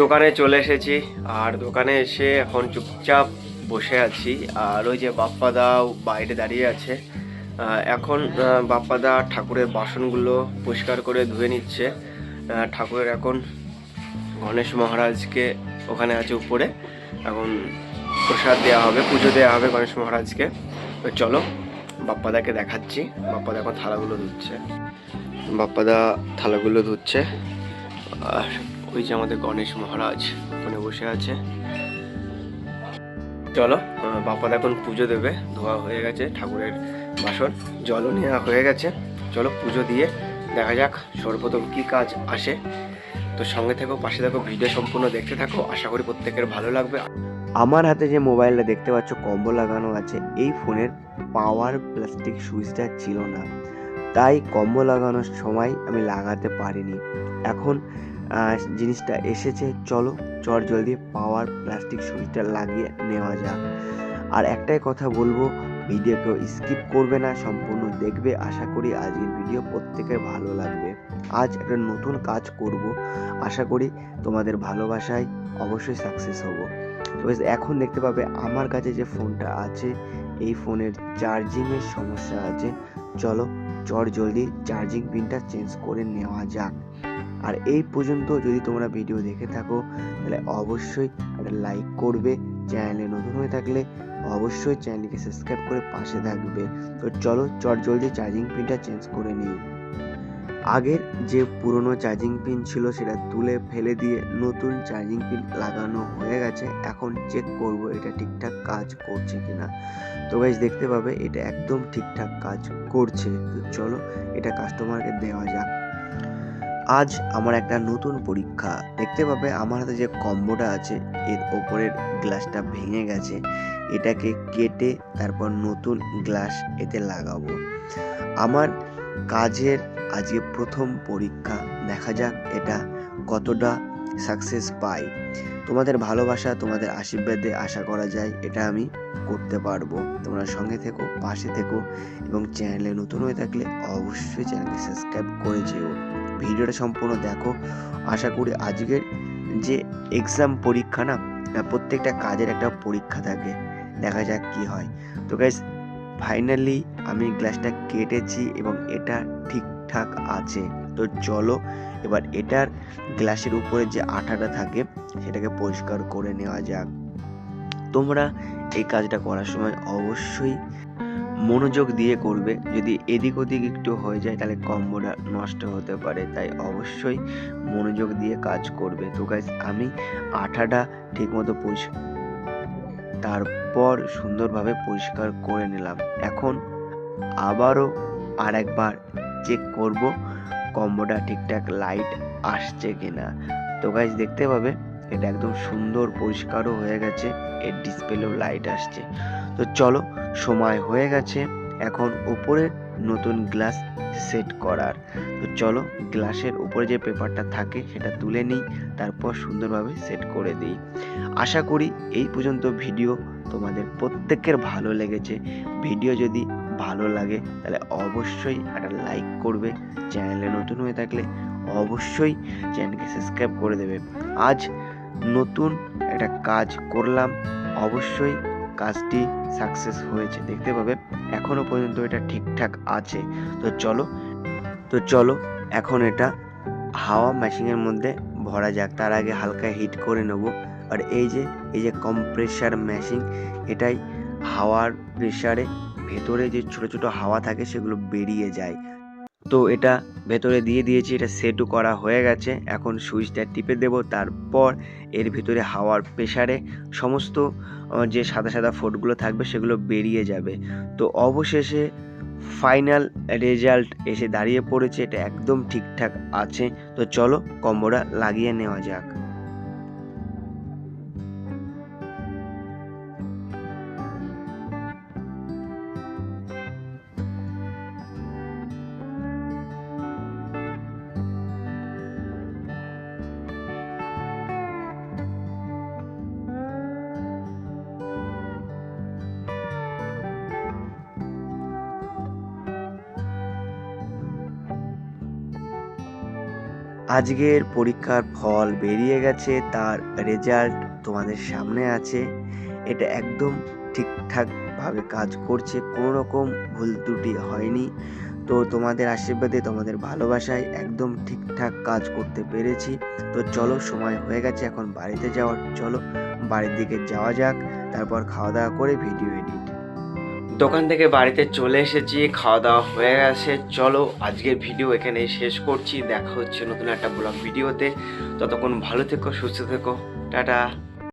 দোকানে চলে এসেছি, আর দোকানে এসে এখন চুপচাপ বসে আছি, আর ওই যে বাপ্পাদাও বাইরে দাঁড়িয়ে আছে। এখন বাপ্পাদা ঠাকুরের বাসনগুলো পরিষ্কার করে ধুয়ে নিচ্ছে। ঠাকুরের এখন গণেশ মহারাজকে ওখানে আছে উপরে। এখন প্রসাদ দেওয়া হবে, পুজো দেওয়া হবে গণেশ মহারাজকে। তো চলো, বাপ্পাদাকে দেখাচ্ছি। বাপ্পাদা এখন থালাগুলো ধুচ্ছে। বাপ্পাদা থালাগুলো ধুচ্ছে। আর ওই যে আমাদের গণেশ মহারাজ ওখানে বসে আছে। চলো আহ, বাপ্পাদা এখন পুজো দেবে ধোয়া হয়ে গেছে ঠাকুরের বাসন জলও নেওয়া হয়ে গেছে। চলো পুজো দিয়ে দেখা যাক সর্বপ্রথম কি কাজ আসে। তো সঙ্গে থেকো পাশে থাকো ভিডিও সম্পূর্ণ দেখতে থাকো আশা করি প্রত্যেকের ভালো লাগবে। আমার হাতে যে মোবাইলটা দেখতে পাচ্ছ কম্বো লাগানো আছে এই ফোনের পাওয়ার প্লাস্টিক সুইচটা ছিল না। তাই কম্বো লাগানোর সময় আমি লাগাতে পারিনি। এখন জিনিসটা এসেছে, চলো, চট জলদি পাওয়ার প্লাস্টিক সুইচটা লাগিয়ে নেওয়া যাক। আর একটাই কথা বলব ভিডিও কেউ স্কিপ করবে না, সম্পূর্ণ দেখবে। আশা করি আজকের ভিডিও প্রত্যেকের ভালো লাগবে। আজ একটা নতুন কাজ করব। আশা করি তোমাদের ভালোবাসায় অবশ্যই সাকসেস হব। তো এখন দেখতে পাবে আমার কাছে যে ফোনটা আছে এই ফোনের চার্জিংয়ের সমস্যা আছে। চলো, চট জলদি চার্জিং পিনটা চেঞ্জ করে নেওয়া যাক। আর এই পর্যন্ত যদি তোমরা ভিডিও দেখে থাকো, তাহলে অবশ্যই একটা লাইক করবে, চ্যানেলে নতুন হয়ে থাকলে অবশ্যই চ্যানেলকে সাবস্ক্রাইব করে পাশে থাকবে। তো চলো, চট জলদি চার্জিং পিনটা চেঞ্জ করে নিই। আগের যে পুরনো চার্জিং পিন ছিল সেটা তুলে ফেলে দিয়ে নতুন চার্জিং পিন লাগানো হয়ে গেছে। এখন চেক করব এটা ঠিকঠাক কাজ করছে কিনা। তো গাইজ দেখতে পাবে এটা একদম ঠিকঠাক কাজ করছে। তো চলো এটা কাস্টমারকে দেওয়া যাক। আজ আমার একটা নতুন পরীক্ষা। দেখতে পাবে আমার হাতে যে কম্বোটা আছে, এর ওপরের গ্লাসটা ভেঙে গেছে। এটাকে কেটে তারপর নতুন গ্লাস এতে লাগাবো। আমার কাজের আজকে প্রথম পরীক্ষা, দেখা যাক এটা কতটা সাকসেস পাই তোমাদের ভালোবাসা, তোমাদের আশীর্বাদে আশা করা যায়, এটা আমি করতে পারব। তোমরা সঙ্গে থেকো, পাশে থেকো এবং চ্যানেলে নতুন হয়ে থাকলে অবশ্যই চ্যানেলকে সাবস্ক্রাইব করে যেও। ভিডিওটা সম্পূর্ণ দেখো। আশা করি আজকের যে এক্সাম পরীক্ষা না প্রত্যেকটা কাজের একটা পরীক্ষা থাকে। দেখা যাক কি হয়। তো গাইস ফাইনালি আমি গ্লাসটা কেটেছি এবং এটা ঠিকঠাক আছে। তো চলো, এবার এটার গ্লাসের উপরে যে আঠাটা থাকে, সেটাকে পরিষ্কার করে নেওয়া যাক। তোমরা এই কাজটা করার সময় অবশ্যই মনোযোগ দিয়ে করবে। যদি এদিক ওদিক একটু হয়ে যায়, তাহলে কম্বোটা নষ্ট হতে পারে। তাই অবশ্যই মনোযোগ দিয়ে কাজ করবে। তো গাইজ আমি আঠাটা ঠিকমতো পরিষ্কার তারপর সুন্দরভাবে পরিষ্কার করে নিলাম। এখন আবারও আরেকবার চেক করব কম্বোটা ঠিকঠাক লাইট আসছে কিনা। তো গাইজ দেখতে পাবে, এটা একদম সুন্দর পরিষ্কারও হয়ে গেছে, এর ডিসপ্লেও লাইট আসছে। তো চলো, সময় হয়ে গেছে, এখন উপরে নতুন গ্লাস সেট করার। তো চলো গ্লাসের উপরে যে পেপারটা থাকে, সেটা তুলে নিই, তারপর সুন্দরভাবে সেট করে দিই। আশা করি এই পর্যন্ত ভিডিও তোমাদের প্রত্যেকের ভালো লেগেছে। ভিডিও যদি ভালো লাগে, তাহলে অবশ্যই একটা লাইক করবে, চ্যানেলে নতুন হয়ে থাকলে অবশ্যই চ্যানেলকে সাবস্ক্রাইব করে দেবে। আজ নতুন একটা কাজ করলাম, অবশ্যই কাজটি সাকসেস হয়েছে, দেখতে পাবে, এখনও পর্যন্ত এটা ঠিকঠাক আছে। তো চলো তো চলো, এখন এটা হাওয়া মেশিনের মধ্যে ভরা যাক, তার আগে হালকা হিট করে নেব। আর এই যে এই যে কম্প্রেসার মেশিন এটাই হাওয়ার প্রেসারে ভেতরে যে ছোট ছোট হাওয়া থাকে সেগুলো বেরিয়ে যায়। তো এটা ভেতরে দিয়ে দিয়েছি, এটা সেটও করা হয়ে গেছে। এখন সুইচটা টিপে দেব, তারপর এর ভিতরে হাওয়ার প্রেসারে সমস্ত যে সাদা সাদা ফোটগুলো থাকবে সেগুলো বেরিয়ে যাবে। তো অবশেষে ফাইনাল রেজাল্ট এসে দাঁড়িয়ে পড়েছে, এটা একদম ঠিকঠাক আছে। তো চলো কম্বোটা লাগিয়ে নেওয়া যাক। আজকের পরীক্ষার ফল বেরিয়ে গেছে, তার রেজাল্ট তোমাদের সামনে আছে। এটা একদম ঠিকঠাকভাবে কাজ করছে, কোনো রকম ভুল ত্রুটি হয়নি। তো তোমাদের আশীর্বাদে, তোমাদের ভালোবাসায় একদম ঠিকঠাক কাজ করতে পেরেছি। তো চলো, সময় হয়ে গেছে, এখন বাড়িতে যাওয়ার। চলো, বাড়ির দিকে যাওয়া যাক, তারপর খাওয়া দাওয়া করে ভিডিও এডিট দোকান থেকে বাড়িতে চলে এসেছি, খাওয়া দাওয়া হয়ে গেছে। চলো, আজকের ভিডিও এখানে শেষ করছি। দেখা হচ্ছে নতুন একটা ব্লগ ভিডিওতে। ততক্ষণ ভালো থেকো, সুস্থ থেকো। টাটা।